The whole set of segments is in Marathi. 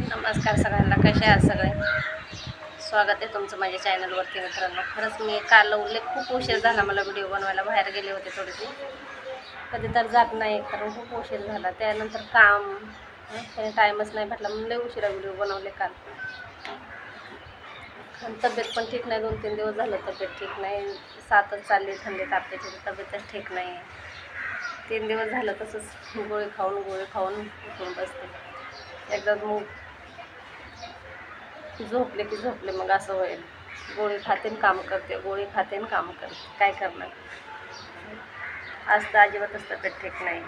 नमस्कार सगळ्यांना कसे आहात सगळे? स्वागत आहे तुमचं माझ्या चॅनलवरती मित्रांनो. खरंच मी काल उल्लेख खूप उशीर झाला मला व्हिडिओ बनवायला बाहेर गेले होते थोडेसे. कधी तर जात नाही कारण खूप उशीर झाला. त्यानंतर काम त्याने टाईमच नाही भेटला. म्हणून लय उशिरा व्हिडिओ बनवले काल. आणि तब्येत पण ठीक नाही दोन तीन दिवस झालं तब्येत ठीक नाही. सातच चालली थंडी तापल्याची तब्येतच ठीक नाही. तीन दिवस झालं तसंच गोळी खाऊन गोळी खाऊन उठून बसते एकदा मूग झोपले की झोपले मग असं होईल. गोळी खातेन काम करते गोळी खातेन काम करते. काय करणार? आज तर अजिबातच तब्येत ठीक नाही.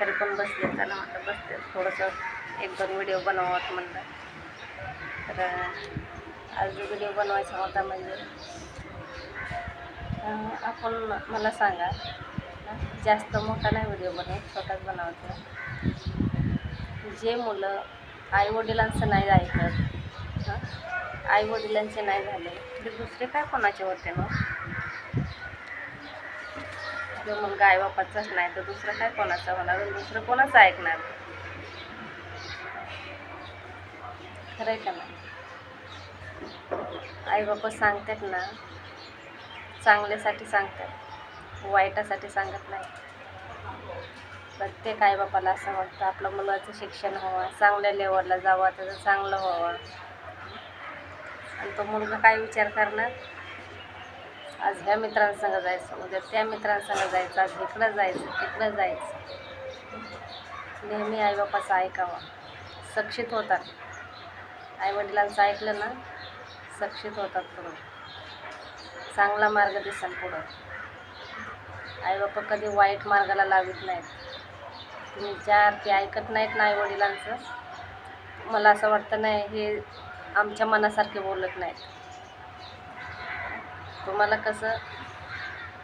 तरी पण बसले त्याला म्हटलं बसते थोडंसं एक दोन व्हिडिओ बनवावं म्हणलं. तर आज जो व्हिडिओ बनवायचा होता म्हणजे आपण मला सांगा जास्त मोठा नाही व्हिडिओ बनवत छोटाच बनवायचा जे मुलं आईवडिलांचं नाही ऐकत आई वडिलांचे नाही झाले. ते दुसरे काय कोणाचे होते मग? जो मुलगा आईबापाचाच नाही तर दुसरं काय कोणाचा होणार? दुसरं कोणाचं ऐकणार? खरं आहे का नाही? आईबापा सांगतात ना चांगल्यासाठी सांगतात वाईटासाठी सांगत नाही. प्रत्येक आईबापाला असं वाटतं आपलं मुलाचं शिक्षण व्हावं चांगल्या लेवलला जावं त्याचं चांगलं व्हावं. आणि तो मुलगा काय विचार करणार? आज ह्या मित्रांसंग जायचं उद्या त्या मित्रांसंग जायचं आज इकडं जायचं तिकडं जायचं. नेहमी आईबापाचं ऐकावं. सक्षित होतात. आईवडिलांचं ऐकलं ना सक्षित होतात पुढं. चांगला मार्ग दिसेल पुढं. आईबापा कधी वाईट मार्गाला लावित नाहीत. तुम्ही ज्या ते ऐकत नाहीत ना आईवडिलांचं मला असं वाटतं नाही हे आमच्या मनासारखे बोलत नाहीत. तुम्हाला कसं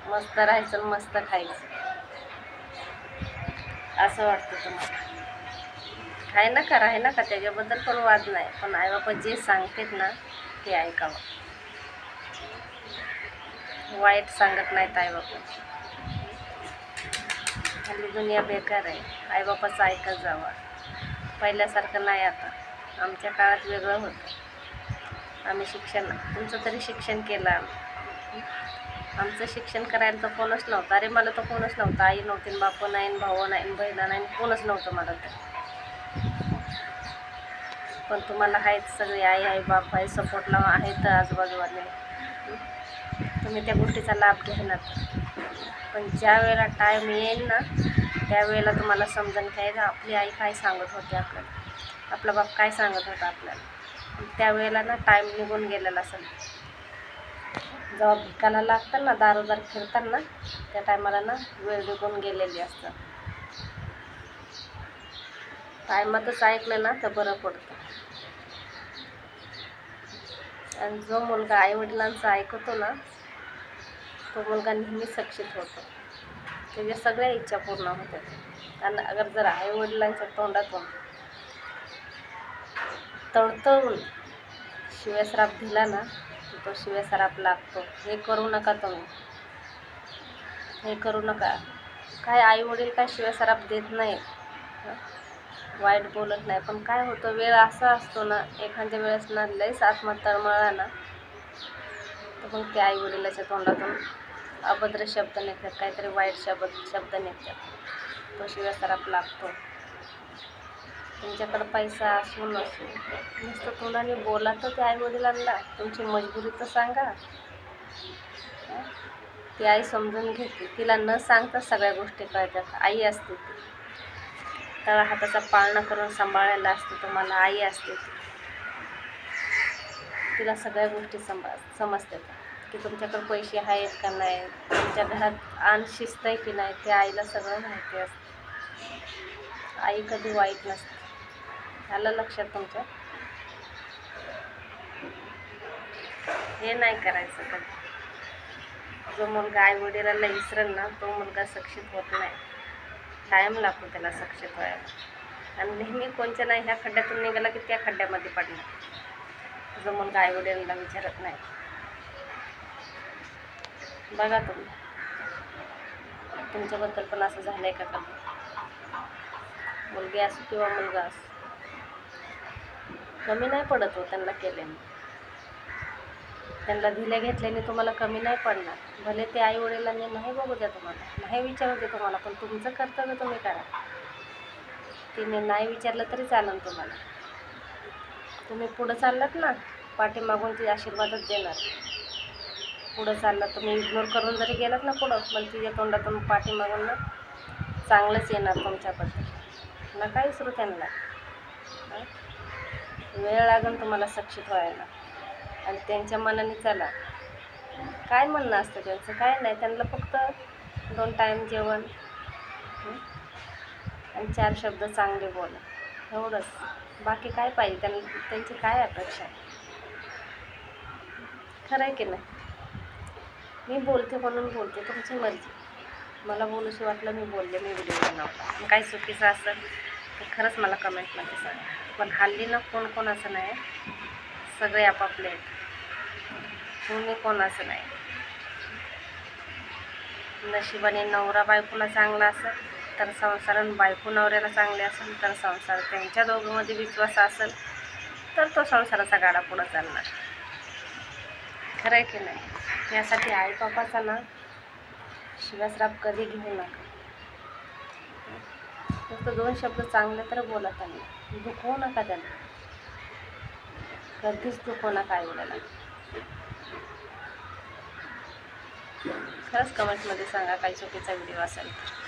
मस्त राहायचं मस्त खायचं. असं वाटतं तुम्हाला. आहे ना का आहे ना का? त्याच्याबद्दल पण वाद नाही. पण आईबापा जे सांगतात ना ते ऐकावं. वाईट सांगत नाहीत आईबापा. हल्ली दुनिया बेकार आहे. आईबापाचं ऐकत जावं. पहिल्यासारखं नाही आता. आमच्या काळात वेगळं होतं. आम्ही शिक्षण तुमचं तरी शिक्षण केलं आमचं शिक्षण करायला तर कोणच नव्हतं. अरे मला तर कोणच नव्हतं. आई नव्हती बाप बापू नाही भाऊ नाही बहिणा नाही कोणच नव्हतं मला तर. पण तुम्हाला आहेत सगळे आई आई बाप आहे सपोर्टला आहेत आजूबाजूवाले. तुम्ही त्या गोष्टीचा लाभ घेणार. पण ज्या वेळेला टाईम येईल ना त्यावेळेला तुम्हाला समजून घ्यायला आपली आई काय सांगत होती आपल्याला. आपला बाप काय सांगत होता आपल्याला? त्यावेळेला ना टाईम निघून गेलेला असेल जेव्हा भिकाला लागतात ना दारोदार फिरतात ना त्या टायमाला ना वेळ निघून गेलेली असतं टायमातच ऐकलं ना तर बरं पडतं. आणि जो मुलगा आईवडिलांचं ऐकतो ना तो मुलगा नेहमी सक्षित होतो. त्याच्या सगळ्या इच्छा पूर्ण होतात. आणि अगर जर आईवडिलांच्या तोंडातून तडतडून शिवश्राप दिला ना तर तो शिवश्राप लागतो. हे करू नका तुम्ही. हे करू नका. काय आईवडील काय शिवश्राप देत नाही. वाईट बोलत नाही. पण काय होतं वेळ असा असतो ना एखाद्या वेळेस ना लईच आत्मा तळमळला ना तर मग ते आई वडिलाच्या तोंडातून अभद्र शब्द निघतात. काहीतरी वाईट शब्द शब्द निघतात. तो शिवाय सराप लागतो. तुमच्याकडं पैसा असू नसू नुसतं तोंडाने बोला तर त्या आईवडिलांना. तुमची मजबुरी तर सांगा. ती आई समजून घेते. तिला न सांगता सगळ्या गोष्टी कळतात. आई असते ती. तळा हाताचा पाळणा करून सांभाळायला असते तुम्हाला आई असते ती. तिला सगळ्या गोष्टी संभा समजतात. की तुमच्याकडे पैसे आहेत का नाही? तुमच्या घरात आण शिस्त आहे की नाही? ते आईला सगळं माहिती असतं. आई कधी वाईट नसते. आलं लक्षात तुमचं? हे नाही करायचं कधी जो मुलगा आई वडिलांना विसरेल ना तो मुलगा सक्षित होत नाही. टाईम लागतो त्याला सक्षित व्हायला. आणि नेहमी कोणच्या नाही ह्या खड्ड्यातून निघाला की त्या खड्ड्यामध्ये पडणार जो मुलगा आई वडिलांना विचारत नाही. बघा तुम्ही. तुमच्याबद्दल पण असं झालं आहे का मुलगी असो किंवा मुलगा असो. कमी नाही पडत हो त्यांना केल्याने. त्यांना दिल्या घेतल्याने तुम्हाला कमी नाही पडणार. भले ते आई वडिलांनी नाही बघू द्या तुम्हाला नाही विचारू दे तुम्हाला पण तुमचं कर्तव्य तुम्ही करा. तिने नाही विचारलं तरी चालेल तुम्हाला. तुम्ही पुढं चाललात ना पाठीमागून ती आशीर्वादच देणार. पुढं चाललं तुम्ही इग्नोर करून जरी गेलात ना पुढं पण तिच्या तोंडातून पाठीमागून ना चांगलंच येणार तुमच्याबद्दल. नका विसरू त्यांना. वेळ लागेल तुम्हाला सक्षित व्हायला. आणि त्यांच्या मनाने चला. काय म्हणणं असतं त्यांचं? काय नाही त्यांना फक्त दोन टाईम जेवण. आणि चार शब्द चांगले बोला. एवढंच. बाकी काय पाहिजे? त्यांना त्यांची काय अपेक्षा आहे? खरं आहे की नाही? मी बोलते म्हणून बोलते. तुमची मर्जी. मला बोलूशी वाटलं मी बोलले मी व्हिडिओ बनवला. काही चुकीचं असेल तर खरंच मला कमेंटमध्ये सांगा. पण हल्ली ना कोण कोण असं नाही. सगळे आपापले आहेत. कोणी कोण असं नाही. नशिबाने नवरा बायकोला चांगला असेल तर संसार बायको नवऱ्याला चांगले असेल तर संसार त्यांच्या दोघांमध्ये विश्वास असेल तर तो संसाराचा गाडा पुढं चालणार. खरं आहे की नाही? यासाठी आई बापाचा ना शिवासराप कधी घेऊ नका. फक्त दोन शब्द चांगले तर बोला त्यांना म्हणजे दुखवू नका त्यांना? कधीच दुखवू नका आई खरंच कमेंटमध्ये सांगा काही चुकीचा व्हिडिओ असेल तर.